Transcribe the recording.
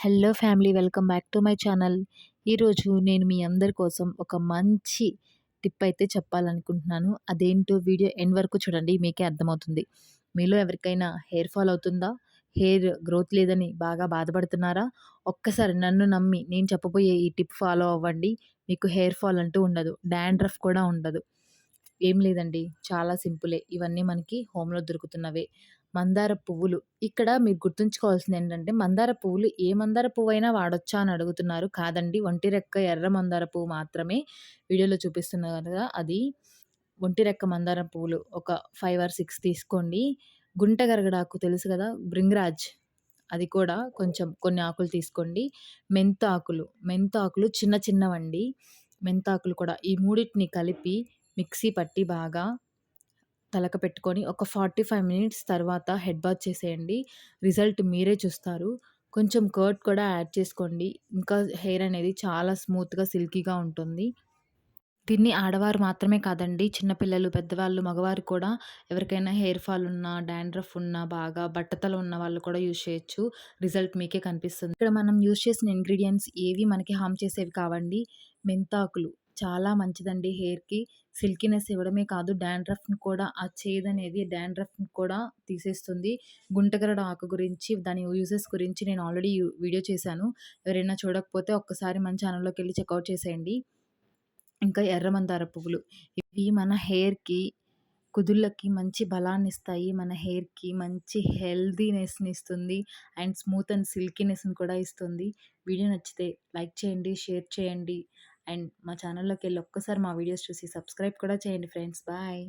Hello family welcome back to my channel. ఈరోజు నేను మీ అందరి కోసం ఒక మంచి టిప్ అయితే చెప్పాలనుకుంటున్నాను. అదేంటో వీడియో ఎండ్ వరకు చూడండి మీకే అర్థమవుతుంది. మీలో ఎవరికైనా హెయిర్ ఫాల్ అవుతుందా? హెయిర్ గ్రోత్ లేదని బాగా బాధపడుతున్నారా? ఒక్కసారి నన్ను నమ్మి నేను చెప్పబోయే ఈ టిప్ ఫాలో అవ్వండి. మీకు హెయిర్ ఫాల్ అంటూ ఉండదు డాండ్రఫ్ కూడా ఉండదు. ఏం లేదండి చాలా సింపులే. ఇవన్నీ మనకి హోమ్లో దొరుకుతున్నవే. మందార పువ్వులు. ఇక్కడ మీరు గుర్తుంచుకోవాల్సింది ఏంటంటే మందార పువ్వులు ఏ మందార పువ్వు అయినా వాడొచ్చా అని అడుగుతున్నారు కాదండి. ఒంటి రెక్క ఎర్ర మందార పువ్వు మాత్రమే వీడియోలో చూపిస్తున్నారు కదా అది ఒంటి రెక్క మందార పువ్వులు ఒక ఫైవ్ ఆర్ సిక్స్ తీసుకోండి. గుంట గరగడాకు తెలుసు కదా బ్రింగ్రాజ్ అది కూడా కొంచెం కొన్ని ఆకులు తీసుకోండి. మెంతాకులు మెంతాకులు చిన్న చిన్నవండి. మెంతాకులు కూడా ఈ మూడింటిని కలిపి మిక్సీ పట్టి బాగా తలక పెట్టుకొని ఒక ఫార్టీ ఫైవ్ మినిట్స్ తర్వాత హెడ్ బాత్ చేసేయండి. రిజల్ట్ మీరే చూస్తారు. కొంచెం కర్డ్ కూడా యాడ్ చేసుకోండి. ఇంకా హెయిర్ అనేది చాలా స్మూత్గా సిల్కీగా ఉంటుంది. దీన్ని ఆడవారు మాత్రమే కాదండి చిన్నపిల్లలు పెద్దవాళ్ళు మగవారు కూడా ఎవరికైనా హెయిర్ ఫాల్ ఉన్నా డాండ్రఫ్ ఉన్నా బాగా బట్టతలు ఉన్న వాళ్ళు కూడా యూజ్ చేయొచ్చు. రిజల్ట్ మీకే కనిపిస్తుంది. ఇక్కడ మనం యూజ్ చేసిన ఇంగ్రీడియంట్స్ ఏవి మనకి హామ్ చేసేవి కావండి? మెంతాకులు. చాలా మంచిదండి హెయిర్కి. సిల్కీనెస్ ఇవ్వడమే కాదు డాండ్రఫ్ని కూడా ఆ చేదనేది డాండ్రఫ్ని కూడా తీసేస్తుంది. గుంటగరడ ఆకు గురించి దాని యూజెస్ గురించి నేను ఆల్రెడీ వీడియో చేశాను. ఎవరైనా చూడకపోతే ఒక్కసారి మన ఛానల్లోకి వెళ్ళి చెక్అవుట్ చేసేయండి. ఇంకా ఎర్రమందార పువ్వులు. ఇవి మన హెయిర్కి కుదుళ్ళకి మంచి బలాన్ని ఇస్తాయి. మన హెయిర్కి మంచి హెల్దీనెస్ని ఇస్తుంది. అండ్ స్మూత్ అండ్ సిల్కీనెస్ని కూడా ఇస్తుంది. వీడియో నచ్చితే లైక్ చేయండి షేర్ చేయండి. అండ్ మా ఛానల్లోకి వెళ్ళి ఒక్కసారి మా వీడియోస్ చూసి సబ్స్క్రైబ్ కూడా చేయండి ఫ్రెండ్స్. బాయ్.